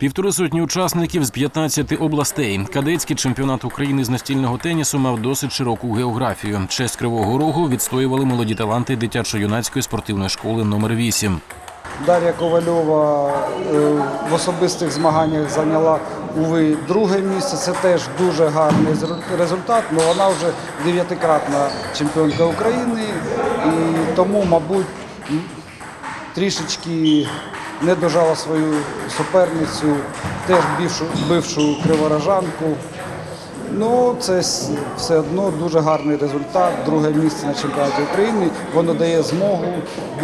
Півтори сотні учасників з 15 областей. Кадетський чемпіонат України з настільного тенісу мав досить широку географію. Честь Кривого Рогу відстоювали молоді таланти дитячо-юнацької спортивної школи номер 8 Дар'я Ковальова е, в особистих змаганнях зайняла уви друге місце. Це теж дуже гарний результат. але вона вже дев'ятикратна чемпіонка України і тому, мабуть, трішечки не дожала свою суперницю, теж бившу, бившу криворожанку. Ну, це все одно дуже гарний результат. Друге місце на чемпіонаті України. Воно дає змогу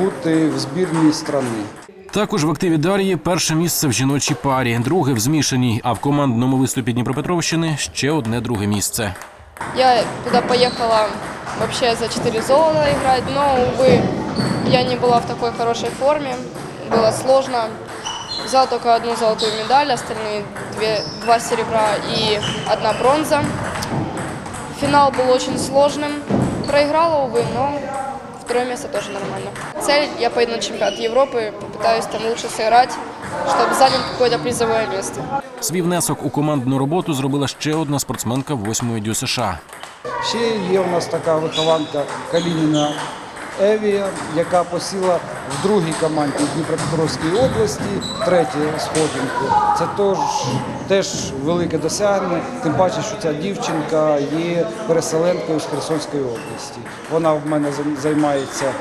бути в збірній країни. Також в активі Дар'ї перше місце в жіночій парі, друге в змішаній, а в командному виступі Дніпропетровщини ще одне друге місце. Я туда поехала вообще за 4 золота играть, но, увы, я не была в такой хорошей форме, было сложно. Взял только одну золотую медаль, остальные две, два серебра и одна бронза. Финал был очень сложным. Проиграла, увы, но второе место тоже нормально. Цель, я поеду на чемпионат Европы, попытаюсь там лучше сыграть, чтобы занял какое-то призовое место. Свій внесок у командну роботу зробила ще одна спортсменка восьмої дю США. Ще є у нас така вихованка Калініна Евія, яка посіла в другій команді Дніпропетровської області, третій сходинку. Це теж, теж велике досягнення, тим паче, що ця дівчинка є переселенкою з Херсонської області. Вона в мене займається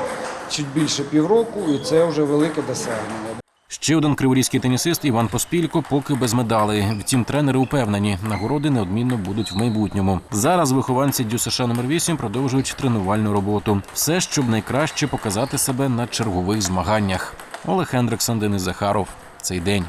чуть більше півроку, і це вже велике досягнення. Ще один криворізький тенісист Іван Поспілько поки без медалей. Втім, тренери упевнені, нагороди неодмінно будуть в майбутньому. Зараз вихованці Дю США номер 8 продовжують тренувальну роботу. Все, щоб найкраще показати себе на чергових змаганнях. Олег Хендриксон, Денис Захаров. Цей день.